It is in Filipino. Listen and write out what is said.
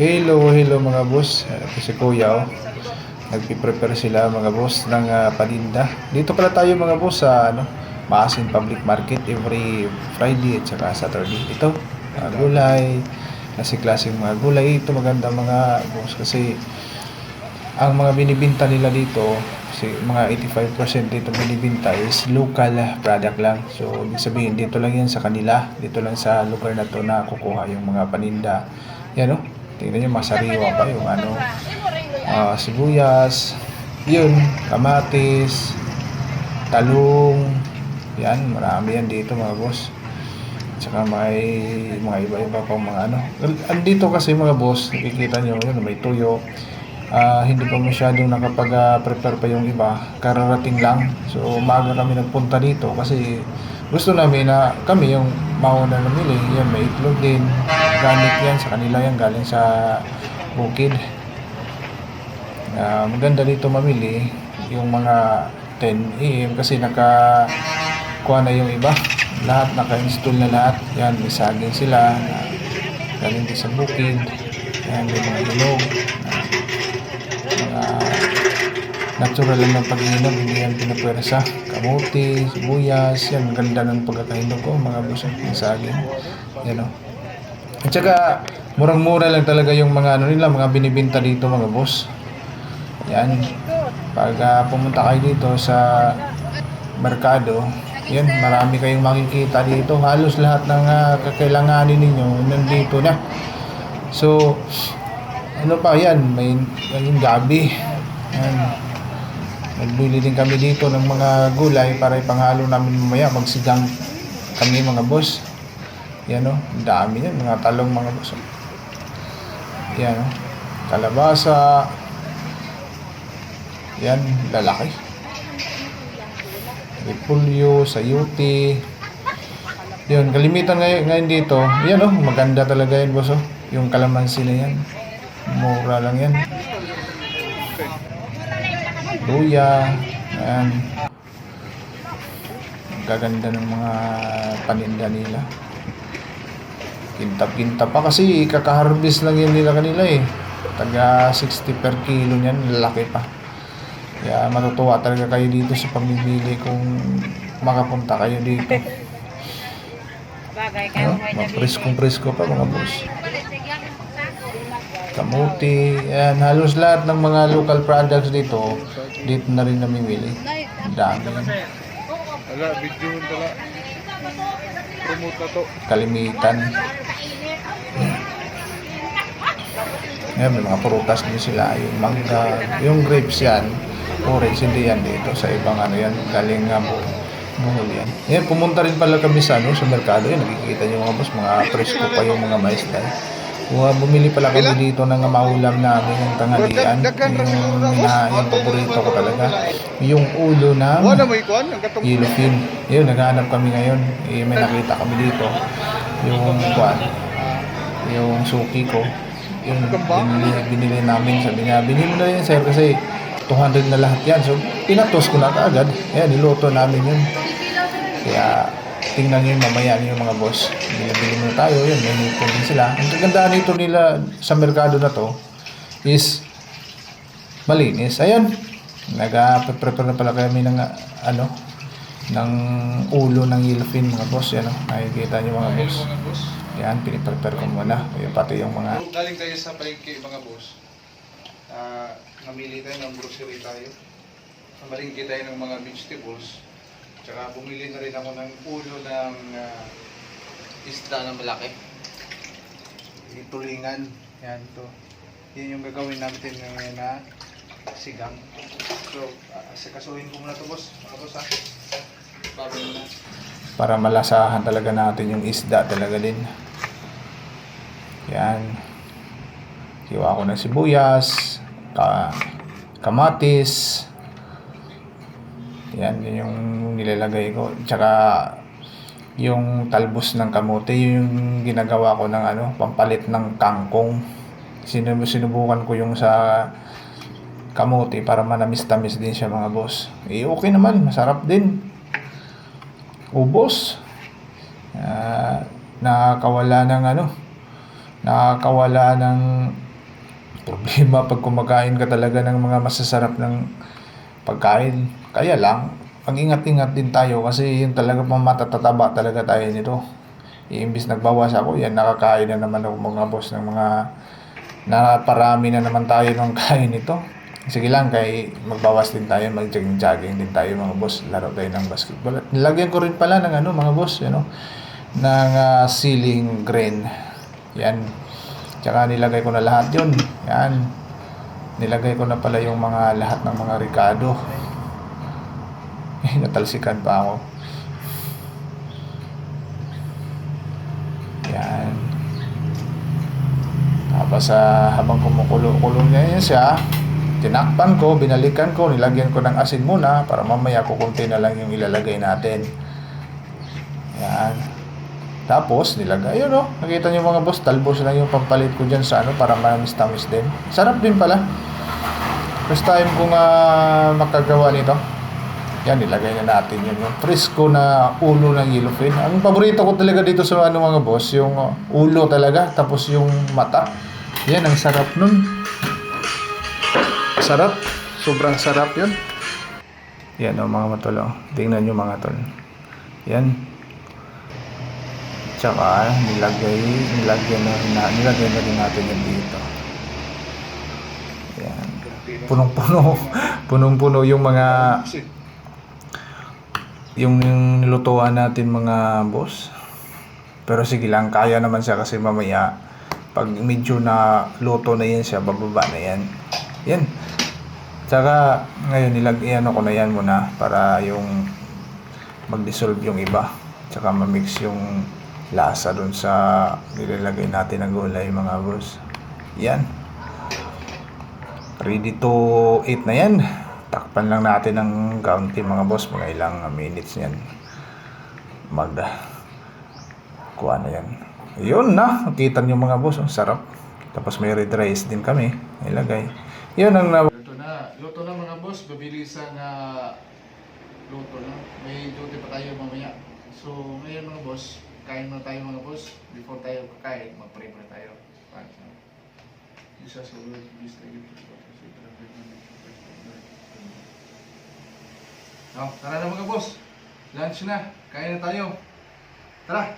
Hello, hello mga boss. Ito si Kuya. Oh. Nagpiprepare sila mga boss ng ah, paninda. Dito pala tayo mga boss sa ano, Maasin Public Market every Friday at saka Saturday. Ito, mga gulay, kasi klaseng mga gulay. Ito maganda mga boss kasi ang mga binibinta nila dito, kasi mga 85% dito binibinta is local product lang. So, ibig sabihin, dito lang yan sa kanila. Dito lang sa lugar na to na kukuha yung mga paninda. Yan o. Tingnan nyo, masariwa pa yung ano, ah, sibuyas, yun, kamatis, talong, yan, marami yan dito mga boss. Tsaka may mga iba-iba pang mga ano. Andito kasi mga boss, nakikita nyo, yun, may tuyo. Ah, hindi pa masyadong nakapag-prepare pa yung iba. Kararating lang. So, umaga kami nagpunta dito kasi gusto namin na kami yung mauna namili. Yan, may itlog din. Gamit yan sa kanila yan, galing sa bukid. Ah, maganda dito mamili yung mga 10 AM kasi naka kuha na yung iba. Lahat naka-install na lahat. Yan, may saging sila. na galing din sa bukid. Yan, may mga ilog. mga natural lang ng pag-inom, hindi yan pinapwersa. Kamuti, sibuyas, yan, ganda ng pagkakahinog ko, mga buso, yung saging. Yan o. At saka, murang-mura lang talaga yung mga ano nila, mga binibinta dito mga boss. Yan. Pag ah, pumunta kayo dito sa merkado, yan, marami kayong makikita dito. Halos lahat ng ah, kakailanganin ninyo nandito na. So, ano pa yan, may yung gabi. Yan. Nagbili din kami dito ng mga gulay para ipangalo namin mamaya. Magsigang kami mga boss. Yan o, ang dami yan. Mga talong mga boss. Yan o. Kalabasa. Yan, lalaki. Repulyo, sayuti. Yun, kalimitan ngayon, ngayon dito. Yan o, maganda talaga yan boss o. Yung kalamansi na yan. Mura lang yan. Luya. Ayan. Ang Gaganda ng mga paninda nila. Kintab-kintab pa kasi kaka-harvest lang yan nila kanila eh. Taga 60 per kilo niyan, lalaki pa. Kaya matutuwa talaga kayo dito sa pamimili kung makapunta kayo dito. Bagay Ano? kayo may Mga presko-presko pa mga boss. Kamuti, yan, halos lahat ng mga local products dito, dito na rin namimili. Ang dami. Wala, video tala. Promote na to. Kalimitan. Yan, may mga prutas din sila. Yung mangga, yung grapes yan, orange, hindi yan dito. Sa ibang ano yan, galing nga po. Buhol yan. Yan, pumunta rin pala kami sa, ano, sa merkado. Yan, nakikita nyo mga boss, mga presko pa yung mga mais dahil. Kung bumili pala kami dito ng maulam namin yung tanghalian, yung, na, yung paborito ko talaga, yung ulo ng yellowfin. Yun, naghahanap kami ngayon. Eh, may nakita kami dito. Yung kwan, yung suki ko. Yun, binili, binili namin. Sabi niya, binili mo na yun sir kasi 200 na lahat yan. So, pinatos ko na kaagad. Ayan, niluto namin yun. Kaya, tingnan nyo yung mamaya nyo mga boss. Bili-bili muna tayo. Yun, may nito din sila. Ang kagandaan nito nila sa merkado na to is malinis. Ayan, nag-prepare na pala kami ng ano, ng ulo ng yellowfin mga boss. Yan o, nakikita nyo mga boss. Yan, piniprepare ko muna. Yung pati yung mga... Galing tayo sa palengke mga boss. Ah, namili tayo ng grocery tayo. Namalingki tayo ng mga vegetables. Tsaka bumili na rin ako ng ulo ng ah, isda na malaki. Itulingan. Yan to. Yan yung gagawin natin ngayon na sigang. So, uh, sikasuhin ko muna to boss. Mga boss ha. Bago na. Para malasahan talaga natin yung isda talaga din. Yan. Hiwa ko ng sibuyas, ka, kamatis. Yan, yun yung nilalagay ko. Tsaka yung talbos ng kamote, yun yung ginagawa ko ng ano, pampalit ng kangkong. Sinub sinubukan ko yung sa kamote para manamis-tamis din siya mga boss. Eh okay naman, masarap din. Ubos. Ah, nakakawala ng ano, nakakawala ng problema pag kumakain ka talaga ng mga masasarap ng pagkain. Kaya lang, mag-ingat-ingat din tayo kasi yun talaga matatataba talaga tayo nito. Iimbis nagbawas ako, yan nakakain na naman ako mga boss ng mga naparami na naman tayo ng kain nito. Sige lang, kay magbawas din tayo, mag-jogging-jogging din tayo mga boss. Laro tayo ng basketball. Nilagyan ko rin pala ng ano mga boss, you know, ng ah, ceiling grain. Yan. Tsaka nilagay ko na lahat yun. Yan. Nilagay ko na pala yung mga lahat ng mga Ricardo. Natalsikan pa ako. Yan. Tapos ah, habang kumukulo-kulo niya yan siya, tinakpan ko, binalikan ko, nilagyan ko ng asin muna para mamaya kukunti na lang yung ilalagay natin. Yan. Tapos, nilagay, yun oh, nakita niyo mga boss, talbos lang yung pampalit ko dyan sa ano, para mamis-tamis din. Sarap din pala. First time kong ah, makagawa nito. Yan, nilagay na natin yun. Yung frisco na ulo ng yellowfin. Ang paborito ko talaga dito sa ano mga boss, yung uh, ulo talaga, tapos yung mata. Yan, ang sarap nun. Sarap. Sobrang sarap yun. Yan o mga matol. oh. Tingnan nyo mga tol. Yan. Tsaka nilagay, nilagay na, na nilagay na rin natin yan dito. Yan. Punong-puno. Punong-puno yung mga yung, yung nilutuan natin mga boss. Pero sige lang, kaya naman siya kasi mamaya pag medyo na luto na yan siya, bababa na yan. Yan. Tsaka ngayon nilagyan ko na yan muna para yung mag-dissolve yung iba. Tsaka ma-mix yung lasa dun sa nilalagay natin na gulay mga boss. Yan. Ready to eat na yan. Takpan lang natin ng kaunti mga boss. Mga ilang minutes yan. Mag kuha na yan. Yun na. Nakita niyo mga boss. Ang sarap. Tapos may red rice din kami. Ilagay. Yun ang. Luto na. Luto na mga boss. Babilisan na luto na. May duty pa tayo mamaya. So, ngayon mga boss, kain na tayo mga boss. Before tayo kakain, mag-pray tayo. Isa sa Lord, please tayo No, tara na mga boss. Lunch na. Kain na tayo. Tara.